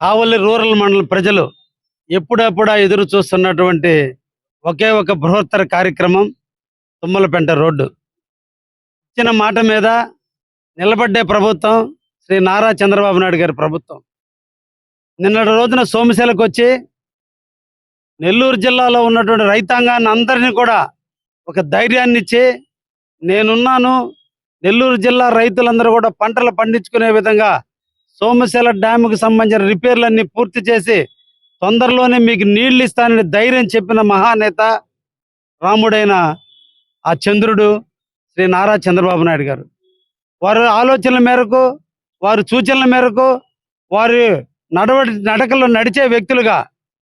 కావలి rural మండల ప్రజలు ఎప్పుడెప్పుడా ఎదురు చూస్తున్నటువంటి ఒకే ఒక బృహత్తర కార్యక్రమం తుమ్మలపెంట రోడ్డు. ఇచ్చిన మాట మీద నిలబడ్డే ప్రభుత్వం శ్రీ నారా చంద్రబాబు నాయుడు గారి ప్రభుత్వం. నిన్నటి రోజున సోమశిలకు వచ్చి నెల్లూరు జిల్లాలో ఉన్నటువంటి రైతాంగాన్ని అందరినీ కూడా ఒక ధైర్యాన్ని ఇచ్చి నేనున్నాను నెల్లూరు జిల్లా రైతులందరూ కూడా పంటలు పండించుకునే విధంగా సోమశిల డ్యాముకు సంబంధించిన రిపేర్లన్నీ పూర్తి చేసి తొందరలోనే మీకు నీళ్ళు ఇస్తానని ధైర్యం చెప్పిన మహానేత రాముడైన ఆ చంద్రుడు శ్రీ నారా చంద్రబాబు నాయుడు గారు. వారి ఆలోచనల మేరకు వారి సూచనల మేరకు వారి నడవడి నడకలో నడిచే వ్యక్తులుగా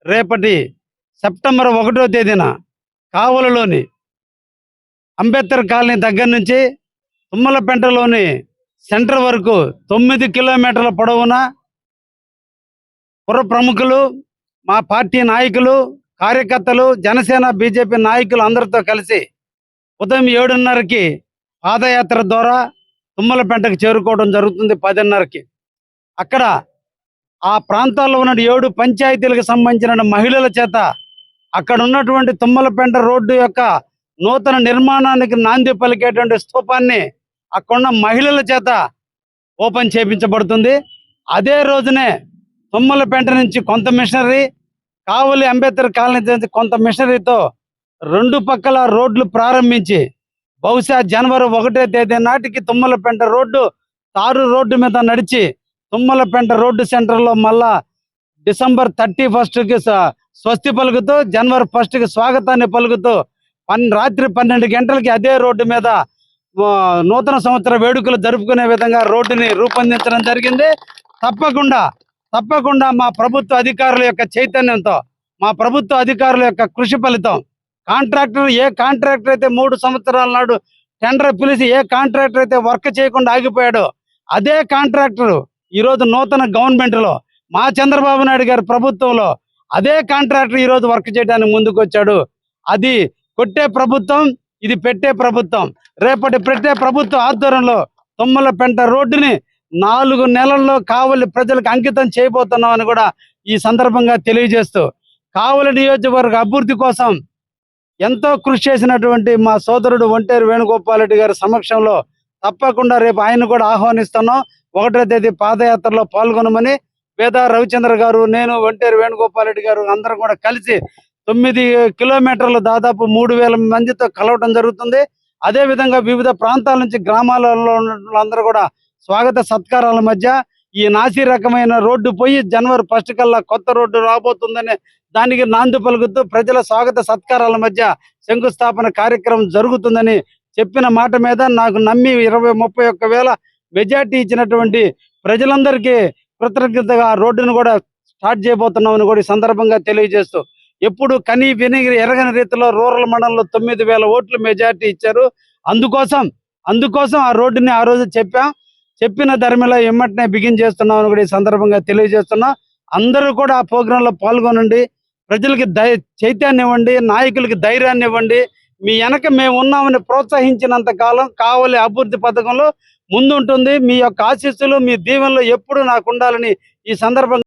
రేపటి సెప్టెంబర్ ఒకటో తేదీన కావలలోని అంబేద్కర్ కాలనీ దగ్గర నుంచి తుమ్మలపెంటలోని సెంటర్ వరకు తొమ్మిది కిలోమీటర్ల పొడవున పుర ప్రముఖులు మా పార్టీ నాయకులు కార్యకర్తలు జనసేన బీజేపీ నాయకులు అందరితో కలిసి ఉదయం ఏడున్నరకి పాదయాత్ర ద్వారా తుమ్మలపెంటకు చేరుకోవడం జరుగుతుంది పదిన్నరకి. అక్కడ ఆ ప్రాంతాల్లో ఉన్న ఏడు పంచాయతీలకు సంబంధించిన మహిళల చేత అక్కడ ఉన్నటువంటి తుమ్మలపెంట రోడ్డు యొక్క నూతన నిర్మాణానికి నాంది పలికేటువంటి స్థూపాన్ని అక్కడున్న మహిళల చేత ఓపెన్ చేపించబడుతుంది. అదే రోజునే తుమ్మలపేంట నుంచి కొంత మిషనరీ కావలి అంబేద్కర్ కాలనీ నుంచి కొంత మిషనరీతో రెండు పక్కల రోడ్లు ప్రారంభించి బహుశా జనవరి ఒకటే తేదీ నాటికి తుమ్మలపేంట రోడ్డు తారు రోడ్డు మీద నడిచి తుమ్మలపేంట రోడ్డు సెంటర్లో మళ్ళా డిసెంబర్ థర్టీ ఫస్ట్కి స్వస్తి పలుకుతూ జనవరి ఫస్ట్కి స్వాగతాన్ని పలుకుతూ పన్ రాత్రి పన్నెండు గంటలకి అదే రోడ్డు మీద నూతన సంవత్సర వేడుకలు జరుపుకునే విధంగా రోడ్డుని రూపొందించడం జరిగింది. తప్పకుండా తప్పకుండా మా ప్రభుత్వ అధికారుల యొక్క చైతన్యంతో మా ప్రభుత్వ అధికారుల యొక్క కృషి ఫలితం. కాంట్రాక్టర్ ఏ కాంట్రాక్టర్ అయితే మూడు సంవత్సరాల నాడు టెండర్ పిలిచి ఏ కాంట్రాక్టర్ అయితే వర్క్ చేయకుండా ఆగిపోయాడో అదే కాంట్రాక్టర్ ఈరోజు నూతన గవర్నమెంట్లో మా చంద్రబాబు నాయుడు గారి ప్రభుత్వంలో అదే కాంట్రాక్టర్ ఈరోజు వర్క్ చేయడానికి ముందుకు వచ్చాడు అది కొట్టే ప్రభుత్వం ఇది పెట్టే ప్రభుత్వం. రేపటి పెట్టే ప్రభుత్వ ఆధ్వర్యంలో తుమ్మల పెంట రోడ్డుని నాలుగు నెలల్లో కావలి ప్రజలకు అంకితం చేయబోతున్నాం అని కూడా ఈ సందర్భంగా తెలియజేస్తూ కావలి నియోజకవర్గ అభివృద్ధి కోసం ఎంతో కృషి చేసినటువంటి మా సోదరుడు ఒంటేరు వేణుగోపాల్ రెడ్డి గారి సమక్షంలో తప్పకుండా రేపు ఆయన కూడా ఆహ్వానిస్తున్నాం. ఒకటో తేదీ పాదయాత్రలో పాల్గొనమని వేద రవిచంద్ర గారు నేను ఒంటేరు వేణుగోపాల్ రెడ్డి గారు అందరం కూడా కలిసి తొమ్మిది కిలోమీటర్లు దాదాపు మూడు వేల మందితో కలవడం జరుగుతుంది. అదే విధంగా వివిధ ప్రాంతాల నుంచి గ్రామాలలో ఉన్న వాళ్ళందరూ కూడా స్వాగత సత్కారాల మధ్య ఈ నాసి రకమైన రోడ్డు పోయి జనవరి ఫస్ట్ కల్లా కొత్త రోడ్డు రాబోతుందనే దానికి నాంది పలుకుతూ ప్రజల స్వాగత సత్కారాల మధ్య శంకుస్థాపన కార్యక్రమం జరుగుతుందని చెప్పిన మాట మీద నాకు నమ్మి ఇరవై ముప్పై ఒక్క వేల మెజార్టీ ఇచ్చినటువంటి ప్రజలందరికీ కృతజ్ఞతగా ఆ రోడ్డును కూడా స్టార్ట్ చేయబోతున్నామని కూడా ఈ సందర్భంగా తెలియజేస్తూ ఎప్పుడు కని విని ఎరగని రీతిలో రూరల్ మండలంలో తొమ్మిది వేల ఓట్లు మెజార్టీ ఇచ్చారు. అందుకోసం అందుకోసం ఆ రోడ్డుని ఆ రోజు చెప్పాం. చెప్పిన ధర్మిలో ఎమ్మటనే బిగిన్ చేస్తున్నామని కూడా ఈ సందర్భంగా తెలియజేస్తున్నాం. అందరూ కూడా ఆ ప్రోగ్రాంలో పాల్గొనండి. ప్రజలకి దై చైతన్యం ఇవ్వండి. నాయకులకి ధైర్యాన్ని ఇవ్వండి. మీ వెనక మేము ఉన్నామని ప్రోత్సహించినంత కాలం కావలి అభివృద్ధి పథకంలో ముందుంటుంది. మీ యొక్క ఆశీస్సులు మీ దీవెనలు ఎప్పుడు నాకు ఉండాలని ఈ సందర్భంగా